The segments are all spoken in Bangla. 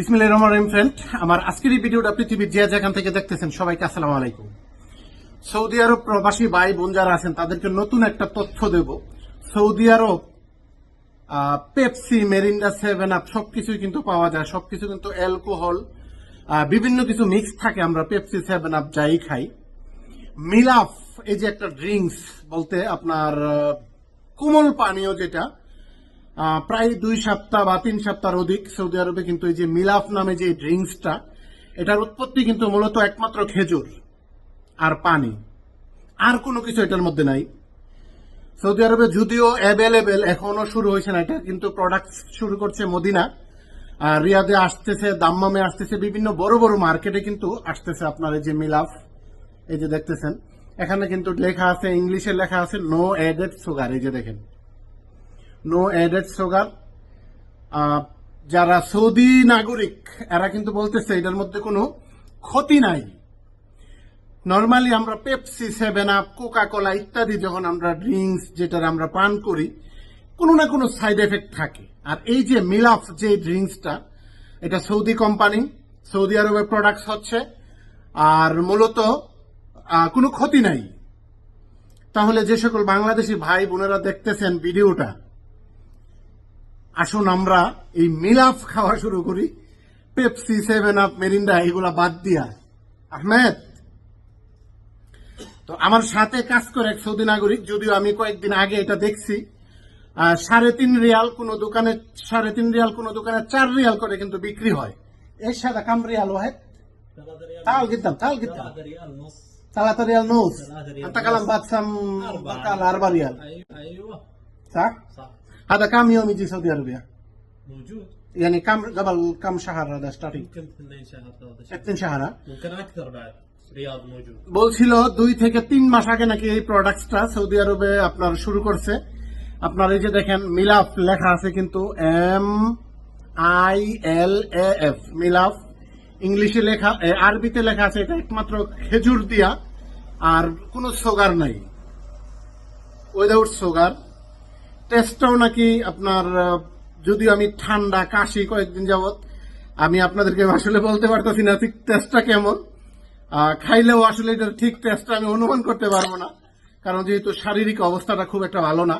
বিসমিল্লাহ রহমান রহিম ফ্রেন্ড আমার আজকের এই ভিডিওটা পৃথিবীর যে যেখান থেকে দেখতেছেন সবাইকে আসসালামু আলাইকুম। সৌদি আরব প্রবাসী ভাই বোন যারা আছেন, তাদেরকে নতুন একটা তথ্য দেব। Saudi Arab Pepsi Mirinda seven up সবকিছুই কিন্তু পাওয়া যায়। সবকিছু কিন্তু অ্যালকোহল বিভিন্ন কিছু মিক্স থাকে, আমরা পেপসি সেভেন আপ যাই খাই। মিলাফ, এই যে একটা ড্রিঙ্কস বলতে আপনার কোমল পানীয় যেটা প্রায় দুই সপ্তাহ বা তিন সপ্তাহের অধিক সৌদি আরবে কিন্তু এই যে মিলাফ নামে যে ড্রিঙ্কসটা, এটার উৎপত্তি কিন্তু মূলত একমাত্র খেজুর আর পানি। আর কোনো কিছু এটার মধ্যে নাই। সৌদি আরবে যদিও অ্যাভেলেবেল এখনও শুরু হয়েছে না এটা, কিন্তু প্রোডাক্ট শুরু করছে মদিনা। আর রিয়াদে আসতেছে, দাম্মামে আসতেছে, বিভিন্ন বড় বড় মার্কেটে কিন্তু আসতেছে আপনার এই যে মিলাফ, এই যে দেখতেছেন। এখানে কিন্তু লেখা আছে, ইংলিশে লেখা আছে নো এডেড সুগার এই যে দেখেন। নো এডেড সুগার যারা সৌদি নাগরিক, এরা কিন্তু বলতেছে এটার মধ্যে কোনো ক্ষতি নাই। নর্মালি আমরা Pepsi seven up Coca Cola ইত্যাদি যখন আমরা ড্রিঙ্কস যেটার আমরা পান করি, কোনো না কোনো সাইড এফেক্ট থাকে। আর এই যে মিলাফ যে ড্রিঙ্কসটা এটা সৌদি কোম্পানি সৌদি আরবের প্রোডাক্টস হচ্ছে, আর মূলত কোনো ক্ষতি নাই। তাহলে যে সকল বাংলাদেশি ভাই বোনেরা দেখতেছেন ভিডিওটা আসুন আমরা এই মিলাফ খাওয়া শুরু করি পেপসি সেভেন আপ মেরিন্ডা এগুলা বাদ দিয়া আহমেদ তো আমার সাথে কাজ করে এক সৌদি নাগরিক যদিও আমি কয়েকদিন আগে এটা দেখছি আহ, সাড়ে তিন রিয়াল কোন দোকানে সাড়ে তিন রিয়াল কোন দোকানে চার রিয়াল করে কিন্তু বিক্রি হয় এর সাথে কাম রিয়াল ওয়াহেদ ثلاثة ريال تعال قدام تعال قدام ثلاثة ريال نص ثلاثة ريال نص ثلاثة ريال انت كلام نص. باتسم أربعة. بقال أربعة ريال ايوه ايوه صح صح هذا كم يوم يجي سعودي عربية موجود يعني كم قبل كم شهر هذا ستارتنج يمكن اثنين شهر ثلاثة شهر اثنين شهر ها؟ ممكن اكثر بعد رياض موجود বলছিল দুই থেকে তিন মাস আগে নাকি এই প্রোডাক্টটা সৌদি আরবে আপনার শুরু করছে আপনার এই যে দেখেন মিলাফ লেখা আছে কিন্তু M I L A F মিলাফ ইংলিশে লেখা এ, আরবিতে লেখা আছে এটা একমাত্র খেজুর দিয়া আর কোনো সুগার নাই উইদাউট সুগার টেস্টটাও নাকি আপনার যদিও আমি ঠান্ডা, কাশি কয়েকদিন যাবৎ, আমি আপনাদেরকে আসলে বলতে পারতেছি না ঠিক টেস্টটা কেমন। খাইলেও আসলে এটার ঠিক টেস্টটা আমি অনুমান করতে পারব না, কারণ যেহেতু শারীরিক অবস্থাটা খুব একটা ভালো না।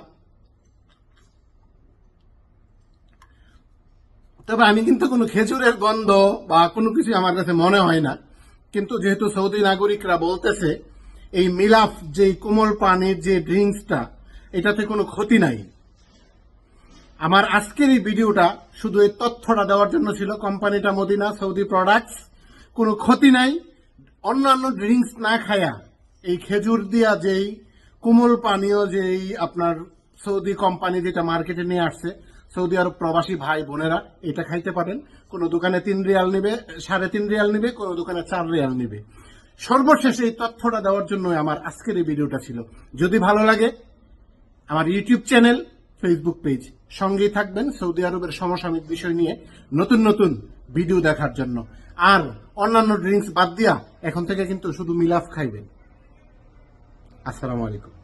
তবে আমি কিন্তু কোনো খেজুরের গন্ধ বা কোনো কিছু আমার কাছে মনে হয় না। কিন্তু যেহেতু সৌদি নাগরিকরা বলতেছে, এই মিলাফ যে কোমল পানির যে ড্রিঙ্কসটা এটাতে কোনো ক্ষতি নাই। আমার আজকের এই ভিডিওটা শুধু এই তথ্যটা দেওয়ার জন্য ছিল। কোম্পানিটা মদিনা, সৌদি প্রোডাক্টস কোনো ক্ষতি নাই। অন্যান্য ড্রিঙ্কস না খায়া, এই খেজুর দিয়া যেই কোমল পানীয় যেই আপনার সৌদি কোম্পানি যেটা মার্কেটে নিয়ে আসছে, সৌদি আরব প্রবাসী ভাই বোনেরা, এটা খাইতে পারেন। কোনো দোকানে তিন রিয়াল নিবে, সাড়ে তিন রিয়াল নিবে, কোনো দোকানে চার রিয়াল নিবে। সর্বশেষ এই তথ্যটা দেওয়ার জন্য আমার আজকের এই ভিডিওটা ছিল। যদি ভালো লাগে, আমার ইউটিউব চ্যানেল ফেসবুক পেজ সঙ্গেই থাকবেন সৌদি আরবের সমসাময়িক বিষয় নিয়ে নতুন নতুন ভিডিও দেখার জন্য। আর অন্যান্য ড্রিঙ্কস বাদ দিয়া, এখন থেকে কিন্তু শুধু মিলাফ খাইবেন। আসসালামু আলাইকুম।